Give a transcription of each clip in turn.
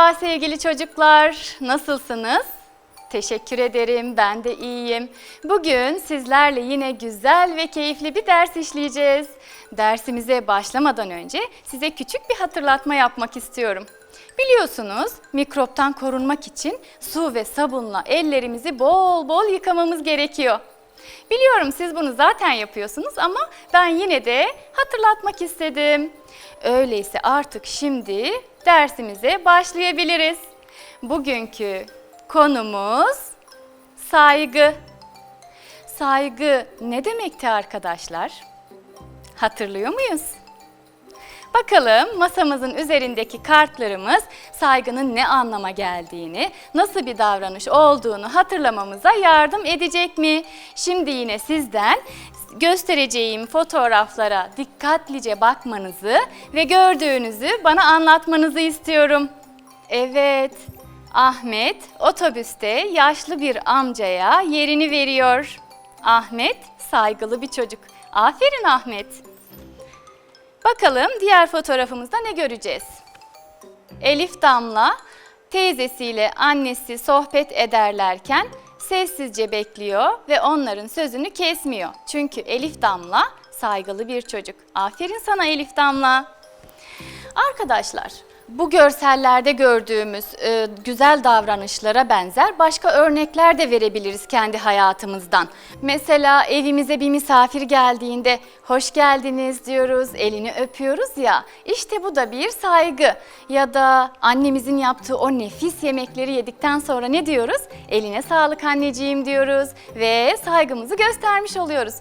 Merhaba sevgili çocuklar. Nasılsınız? Teşekkür ederim. Ben de iyiyim. Bugün sizlerle yine güzel ve keyifli bir ders işleyeceğiz. Dersimize başlamadan önce size küçük bir hatırlatma yapmak istiyorum. Biliyorsunuz mikroptan korunmak için su ve sabunla ellerimizi bol bol yıkamamız gerekiyor. Biliyorum siz bunu zaten yapıyorsunuz ama ben yine de hatırlatmak istedim. Öyleyse artık şimdi dersimize başlayabiliriz. Bugünkü konumuz saygı. Saygı ne demekti arkadaşlar? Hatırlıyor muyuz? Bakalım masamızın üzerindeki kartlarımız saygının ne anlama geldiğini, nasıl bir davranış olduğunu hatırlamamıza yardım edecek mi? Şimdi yine sizden göstereceğim fotoğraflara dikkatlice bakmanızı ve gördüğünüzü bana anlatmanızı istiyorum. Evet, Ahmet otobüste yaşlı bir amcaya yerini veriyor. Ahmet saygılı bir çocuk. Aferin Ahmet. Bakalım diğer fotoğrafımızda ne göreceğiz? Elif Damla teyzesiyle annesi sohbet ederlerken sessizce bekliyor ve onların sözünü kesmiyor. Çünkü Elif Damla saygılı bir çocuk. Aferin sana Elif Damla. Arkadaşlar, bu görsellerde gördüğümüz e, güzel davranışlara benzer başka örnekler de verebiliriz kendi hayatımızdan. Mesela evimize bir misafir geldiğinde hoş geldiniz diyoruz, elini öpüyoruz ya. İşte bu da bir saygı. Ya da annemizin yaptığı o nefis yemekleri yedikten sonra ne diyoruz? Eline sağlık anneciğim diyoruz ve saygımızı göstermiş oluyoruz.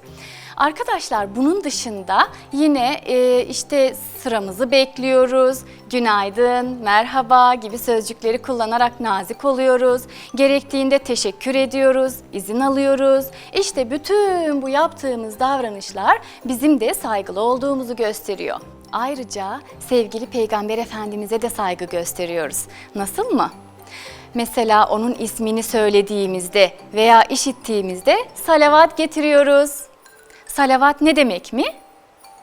Arkadaşlar bunun dışında yine e, işte sıramızı bekliyoruz, günaydın, merhaba gibi sözcükleri kullanarak nazik oluyoruz. Gerektiğinde teşekkür ediyoruz, izin alıyoruz. İşte bütün bu yaptığımız davranışlar bizim de saygılı olduğumuzu gösteriyor. Ayrıca sevgili Peygamber Efendimiz'e de saygı gösteriyoruz. Nasıl mı? Mesela onun ismini söylediğimizde veya işittiğimizde salavat getiriyoruz. Salavat ne demek mi?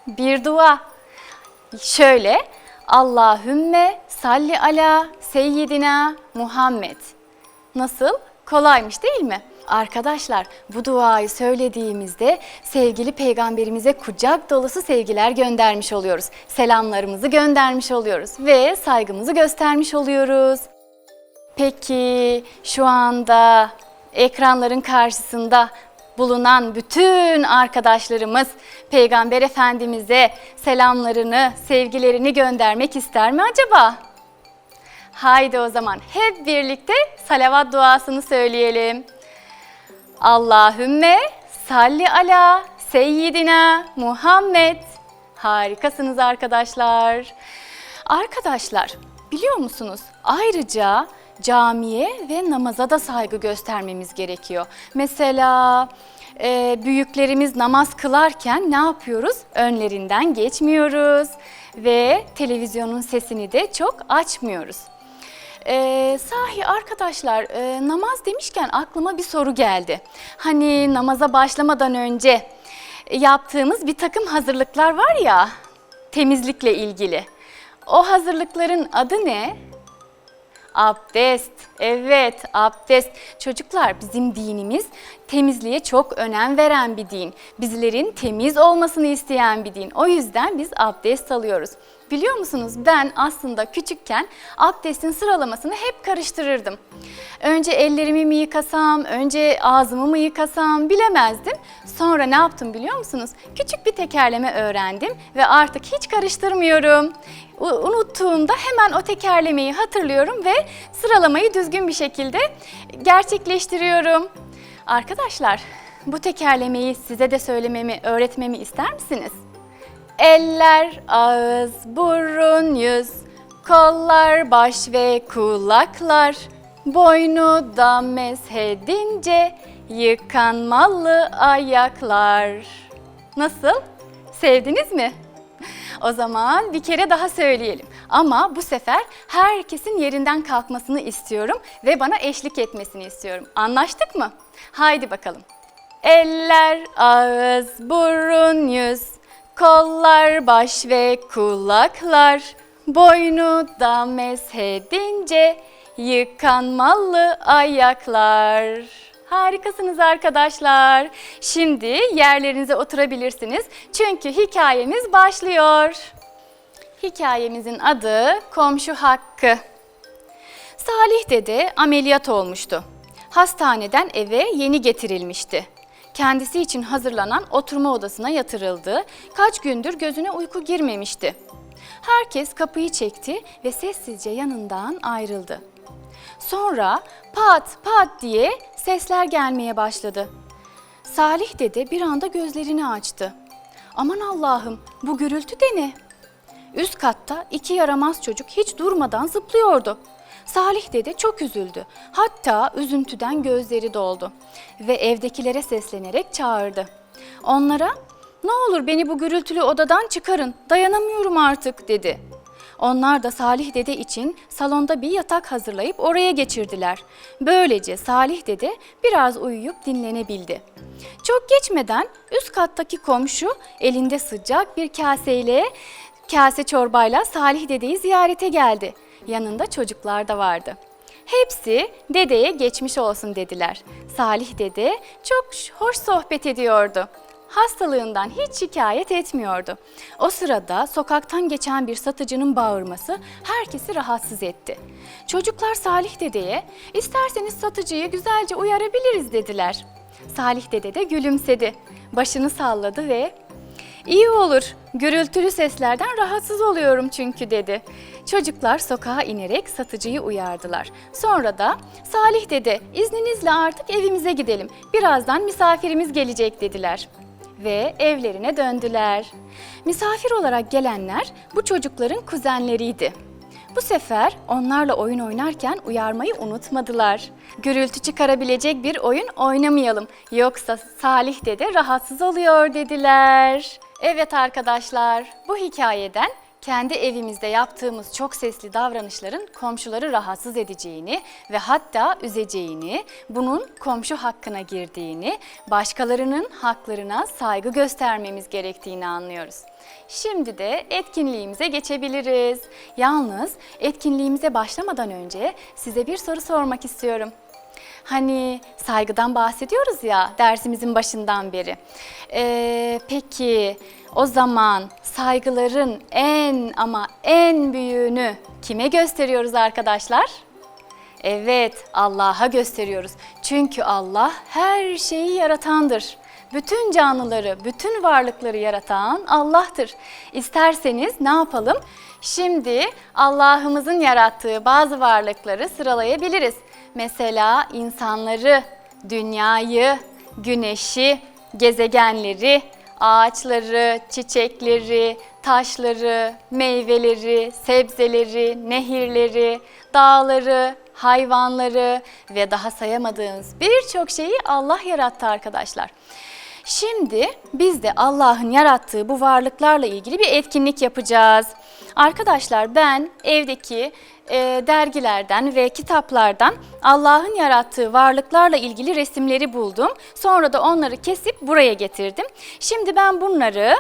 Bir dua. Şöyle Allahümme salli ala seyyidina Muhammed. Nasıl? Kolaymış değil mi? Arkadaşlar bu duayı söylediğimizde sevgili peygamberimize kucak dolusu sevgiler göndermiş oluyoruz. Selamlarımızı göndermiş oluyoruz ve saygımızı göstermiş oluyoruz. Peki şu anda ekranların karşısında bulunan bütün arkadaşlarımız Peygamber Efendimiz'e selamlarını, sevgilerini göndermek ister mi acaba? Haydi o zaman hep birlikte salavat duasını söyleyelim. Allahümme salli ala seyyidina Muhammed. Harikasınız arkadaşlar. Arkadaşlar biliyor musunuz? Ayrıca camiye ve namaza da saygı göstermemiz gerekiyor. Mesela e, büyüklerimiz namaz kılarken ne yapıyoruz? Önlerinden geçmiyoruz ve televizyonun sesini de çok açmıyoruz. Ee, sahi arkadaşlar e, namaz demişken aklıma bir soru geldi. Hani namaza başlamadan önce yaptığımız bir takım hazırlıklar var ya temizlikle ilgili. O hazırlıkların adı ne? Abdest. Evet, abdest. Çocuklar bizim dinimiz temizliğe çok önem veren bir din. Bizlerin temiz olmasını isteyen bir din. O yüzden biz abdest alıyoruz. Biliyor musunuz ben aslında küçükken abdestin sıralamasını hep karıştırırdım. Önce ellerimi mi yıkasam, önce ağzımı mı yıkasam bilemezdim. Sonra ne yaptım biliyor musunuz? Küçük bir tekerleme öğrendim ve artık hiç karıştırmıyorum. Unuttuğumda hemen o tekerlemeyi hatırlıyorum ve sıralamayı düzgün bir şekilde gerçekleştiriyorum. Arkadaşlar bu tekerlemeyi size de söylememi, öğretmemi ister misiniz? Eller, ağız, burun, yüz, kollar, baş ve kulaklar, boynu da meshedince yıkanmalı ayaklar. Nasıl? Sevdiniz mi? O zaman bir kere daha söyleyelim. Ama bu sefer herkesin yerinden kalkmasını istiyorum ve bana eşlik etmesini istiyorum. Anlaştık mı? Haydi bakalım. Eller, ağız, burun, yüz, kollar, baş ve kulaklar, Boynu da meshedince yıkanmalı ayaklar. Harikasınız arkadaşlar. Şimdi yerlerinize oturabilirsiniz. Çünkü hikayemiz başlıyor. Hikayemizin adı Komşu Hakkı. Salih dede ameliyat olmuştu. Hastaneden eve yeni getirilmişti. Kendisi için hazırlanan oturma odasına yatırıldı. Kaç gündür gözüne uyku girmemişti. Herkes kapıyı çekti ve sessizce yanından ayrıldı. Sonra pat pat diye sesler gelmeye başladı. Salih dede bir anda gözlerini açtı. Aman Allah'ım bu gürültü de ne? Üst katta iki yaramaz çocuk hiç durmadan zıplıyordu. Salih dede çok üzüldü. Hatta üzüntüden gözleri doldu ve evdekilere seslenerek çağırdı. Onlara "Ne olur beni bu gürültülü odadan çıkarın. Dayanamıyorum artık." dedi. Onlar da Salih dede için salonda bir yatak hazırlayıp oraya geçirdiler. Böylece Salih dede biraz uyuyup dinlenebildi. Çok geçmeden üst kattaki komşu elinde sıcak bir kaseyle kase çorbayla Salih dedeyi ziyarete geldi. Yanında çocuklar da vardı. Hepsi dedeye geçmiş olsun dediler. Salih dede çok hoş sohbet ediyordu. Hastalığından hiç şikayet etmiyordu. O sırada sokaktan geçen bir satıcının bağırması herkesi rahatsız etti. Çocuklar Salih dedeye, isterseniz satıcıyı güzelce uyarabiliriz dediler. Salih dede de gülümsedi. Başını salladı ve İyi olur. Gürültülü seslerden rahatsız oluyorum çünkü dedi. Çocuklar sokağa inerek satıcıyı uyardılar. Sonra da Salih dede izninizle artık evimize gidelim. Birazdan misafirimiz gelecek dediler. Ve evlerine döndüler. Misafir olarak gelenler bu çocukların kuzenleriydi. Bu sefer onlarla oyun oynarken uyarmayı unutmadılar. Gürültü çıkarabilecek bir oyun oynamayalım. Yoksa Salih dede rahatsız oluyor dediler. Evet arkadaşlar, bu hikayeden kendi evimizde yaptığımız çok sesli davranışların komşuları rahatsız edeceğini ve hatta üzeceğini, bunun komşu hakkına girdiğini, başkalarının haklarına saygı göstermemiz gerektiğini anlıyoruz. Şimdi de etkinliğimize geçebiliriz. Yalnız etkinliğimize başlamadan önce size bir soru sormak istiyorum. Hani saygıdan bahsediyoruz ya dersimizin başından beri. Ee, peki o zaman saygıların en ama en büyüğünü kime gösteriyoruz arkadaşlar? Evet, Allah'a gösteriyoruz. Çünkü Allah her şeyi yaratandır. Bütün canlıları, bütün varlıkları yaratan Allah'tır. İsterseniz ne yapalım? Şimdi Allah'ımızın yarattığı bazı varlıkları sıralayabiliriz. Mesela insanları, dünyayı, güneşi, gezegenleri, ağaçları, çiçekleri, taşları, meyveleri, sebzeleri, nehirleri, dağları, hayvanları ve daha sayamadığınız birçok şeyi Allah yarattı arkadaşlar. Şimdi biz de Allah'ın yarattığı bu varlıklarla ilgili bir etkinlik yapacağız. Arkadaşlar ben evdeki e, dergilerden ve kitaplardan Allah'ın yarattığı varlıklarla ilgili resimleri buldum. Sonra da onları kesip buraya getirdim. Şimdi ben bunları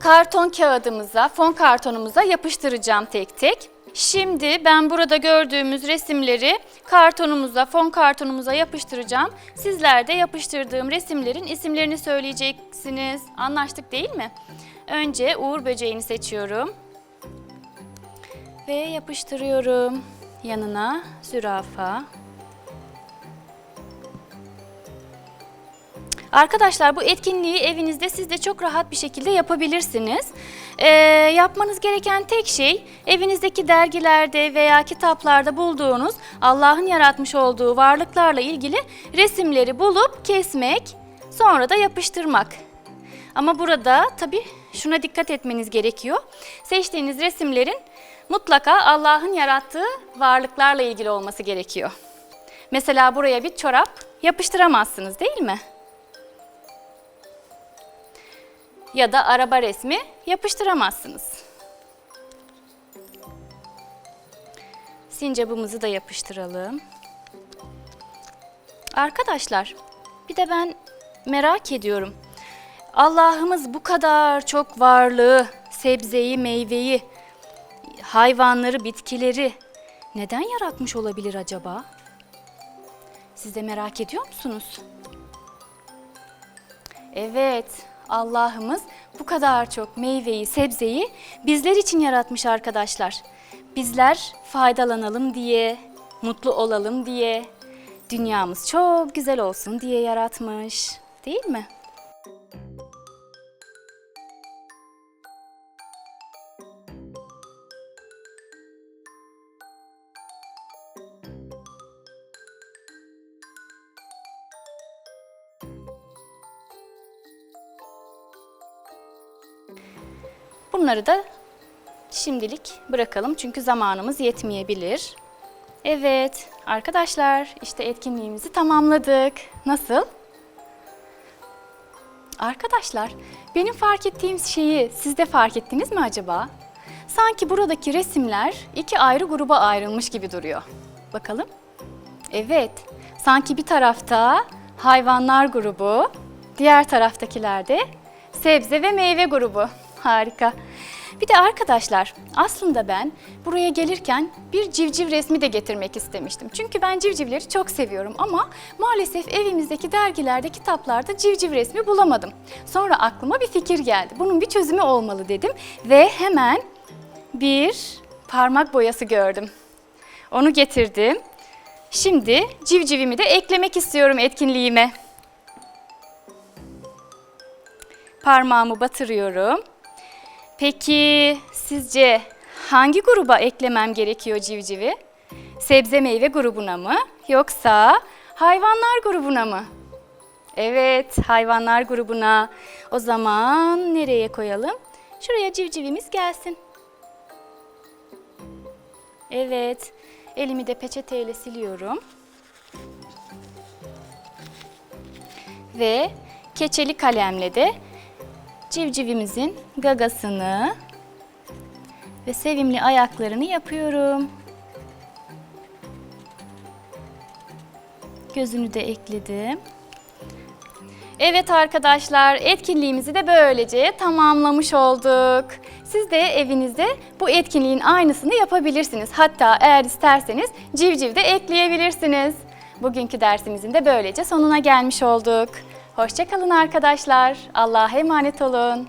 karton kağıdımıza, fon kartonumuza yapıştıracağım tek tek. Şimdi ben burada gördüğümüz resimleri kartonumuza, fon kartonumuza yapıştıracağım. Sizler de yapıştırdığım resimlerin isimlerini söyleyeceksiniz. Anlaştık değil mi? Önce uğur böceğini seçiyorum. Ve yapıştırıyorum. Yanına zürafa. Arkadaşlar bu etkinliği evinizde siz de çok rahat bir şekilde yapabilirsiniz. Ee, yapmanız gereken tek şey evinizdeki dergilerde veya kitaplarda bulduğunuz Allah'ın yaratmış olduğu varlıklarla ilgili resimleri bulup kesmek, sonra da yapıştırmak. Ama burada tabii şuna dikkat etmeniz gerekiyor. Seçtiğiniz resimlerin mutlaka Allah'ın yarattığı varlıklarla ilgili olması gerekiyor. Mesela buraya bir çorap yapıştıramazsınız değil mi? Ya da araba resmi yapıştıramazsınız. Sincabımızı da yapıştıralım. Arkadaşlar, bir de ben merak ediyorum. Allah'ımız bu kadar çok varlığı, sebzeyi, meyveyi hayvanları, bitkileri neden yaratmış olabilir acaba? Siz de merak ediyor musunuz? Evet, Allah'ımız bu kadar çok meyveyi, sebzeyi bizler için yaratmış arkadaşlar. Bizler faydalanalım diye, mutlu olalım diye, dünyamız çok güzel olsun diye yaratmış. Değil mi? Bunları da şimdilik bırakalım çünkü zamanımız yetmeyebilir. Evet arkadaşlar işte etkinliğimizi tamamladık. Nasıl? Arkadaşlar benim fark ettiğim şeyi siz de fark ettiniz mi acaba? Sanki buradaki resimler iki ayrı gruba ayrılmış gibi duruyor. Bakalım. Evet, sanki bir tarafta hayvanlar grubu, diğer taraftakiler de sebze ve meyve grubu. Harika. Bir de arkadaşlar aslında ben buraya gelirken bir civciv resmi de getirmek istemiştim. Çünkü ben civcivleri çok seviyorum ama maalesef evimizdeki dergilerde, kitaplarda civciv resmi bulamadım. Sonra aklıma bir fikir geldi. Bunun bir çözümü olmalı dedim ve hemen bir parmak boyası gördüm. Onu getirdim. Şimdi civcivimi de eklemek istiyorum etkinliğime. Parmağımı batırıyorum. Peki sizce hangi gruba eklemem gerekiyor civcivi? Sebze meyve grubuna mı yoksa hayvanlar grubuna mı? Evet, hayvanlar grubuna. O zaman nereye koyalım? Şuraya civcivimiz gelsin. Evet, elimi de peçeteyle siliyorum. Ve keçeli kalemle de civcivimizin gagasını ve sevimli ayaklarını yapıyorum. Gözünü de ekledim. Evet arkadaşlar, etkinliğimizi de böylece tamamlamış olduk. Siz de evinizde bu etkinliğin aynısını yapabilirsiniz. Hatta eğer isterseniz civciv de ekleyebilirsiniz. Bugünkü dersimizin de böylece sonuna gelmiş olduk. Hoşçakalın arkadaşlar. Allah'a emanet olun.